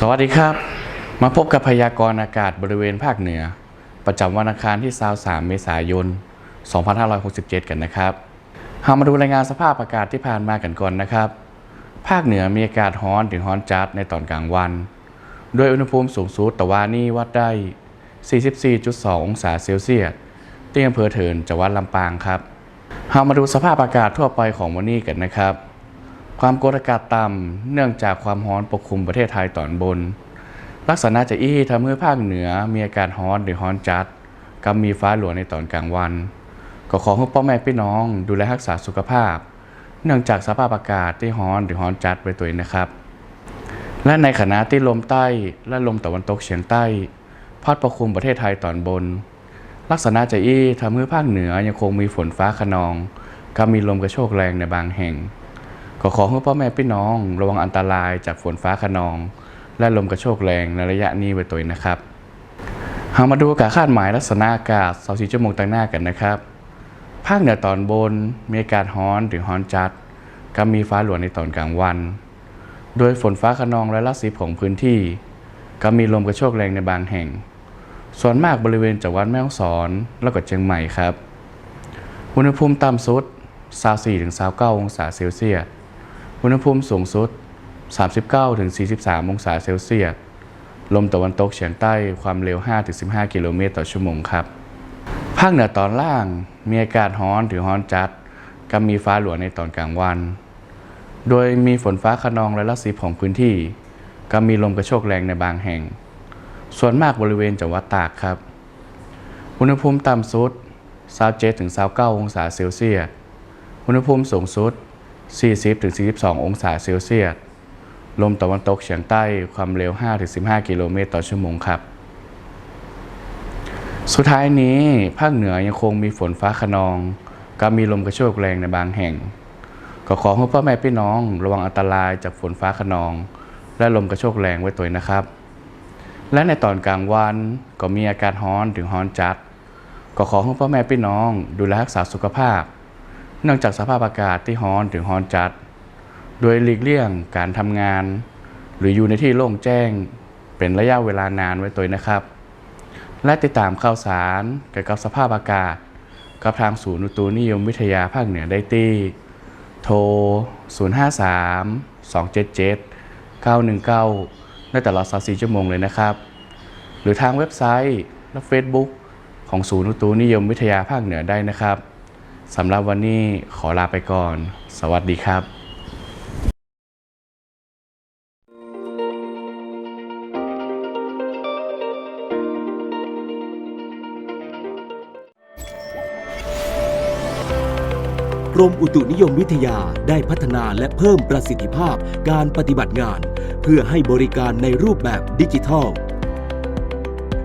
สวัสดีครับ มาพบกับพยากรณ์อากาศบริเวณภาคเหนือ ประจำวันอังคารที่ 23 เมษายน 2567 กันนะครับเรามาดูรายงานสภาพอากาศที่ผ่านมากันก่อนนะครับ ภาคเหนือมีอากาศร้อนถึงร้อนจัดในตอนกลางวัน โดยอุณหภูมิสูงสุดแตะวันนี้วัดได้ 44.2 องศาเซลเซียสที่อำเภอเถินจังหวัดลำปางครับเรามาดูสภาพอากาศทั่วไปของวันนี้กันนะครับ ความกดอากาศต่ำเนื่องจากความร้อนปกคลุมประเทศไทยตอนบน ลักษณะจะอี้ทำให้ภาคเหนือมีอากาศร้อนหรือร้อนจัดกับมีฟ้าหลวงในตอนกลางวัน ก็ขอให้พ่อแม่พี่น้องดูแลรักษาสุขภาพ เนื่องจากสภาพอากาศที่ร้อนหรือร้อนจัดไปตัวเองนะครับ และในขณะที่ลมใต้และลมตะวันตกเฉียงใต้พัดปกคลุมประเทศไทยตอนบน ลักษณะจะอี้ทำให้ภาคเหนือยังคงมีฝนฟ้าขนองกับมีลมกระโชกแรงในบางแห่ง ก็ขอให้พ่อแม่พี่น้อง ระวังอันตรายจากฝนฟ้าขนอง และลมกระโชกแรงในระยะนี้ไว้ตัวนะครับเรามาดูอากาศคาดหมายลักษณะอากาศ24ชั่วโมงต่างหน้ากันนะครับ ภาคเหนือตอนบนมีอากาศร้อนถึงร้อนจัดกับมีฟ้าหลวงในตอนกลางวัน โดยฝนฟ้าขนองร้อยละสิบของพื้นที่ ก็มีลมกระโชกแรงในบางแห่ง ส่วนมากบริเวณจังหวัดแม่ฮ่องสอนแล้วก็เชียงใหม่ครับ อุณหภูมิต่ำสุด 24-29 องศาเซลเซียส อุณหภูมิสูงสุด 39-43 องศาเซลเซียส ลมตะวันตกเฉียงใต้ความเร็ว 5-15 กิโลเมตรต่อชั่วโมงครับ ภาคเหนือตอนล่างมีอากาศร้อนถึงร้อนจัดกับมีฟ้าหลวงในตอนกลางวัน โดยมีฝนฟ้าขนองร้อยละสิของพื้นที่กับมีลมกระโชกแรงในบางแห่ง ส่วนมากบริเวณจังหวัดตากครับ อุณหภูมิต่ำสุด27-29องศาเซลเซียส อุณหภูมิสูงสุด 40-42 องศาเซลเซียส ลมตะวันตกเฉียงใต้ความเร็ว 5-15 กิโลเมตรต่อชั่วโมงครับ สุดท้ายนี้ภาคเหนือยังคงมีฝนฟ้าขนอง กับมีลมกระโชกแรงในบางแห่ง ก็ขอให้พ่อแม่พี่น้องระวังอันตรายจากฝนฟ้าขนอง และลมกระโชกแรงไว้ตัวนะครับ และในตอนกลางวันก็มีอากาศร้อนถึงร้อนจัด ก็ขอให้พ่อแม่พี่น้องดูแลรักษาสุขภาพ เนื่องจากสภาพอากาศที่ร้อนถึงร้อนจัด โดยหลีกเลี่ยงการทำงาน หรืออยู่ในที่โล่งแจ้ง เป็นระยะเวลานานไว้ตัวนะครับ และติดตามข่าวสารเกี่ยวกับสภาพอากาศ กับทางศูนย์อุตุนิยมวิทยาภาคเหนือได้ที่ โทร 053 277 919 ได้ตลอด 24 ชั่วโมงเลยนะครับ หรือทางเว็บไซต์และ Facebook ของศูนย์อุตุนิยมวิทยาภาคเหนือได้นะครับ สำหรับวันนี้ขอลาไปก่อน สวัสดีครับกรมอุตุนิยมวิทยาได้พัฒนาและเพิ่มประสิทธิภาพการปฏิบัติงาน เพื่อให้บริการในรูปแบบดิจิทัล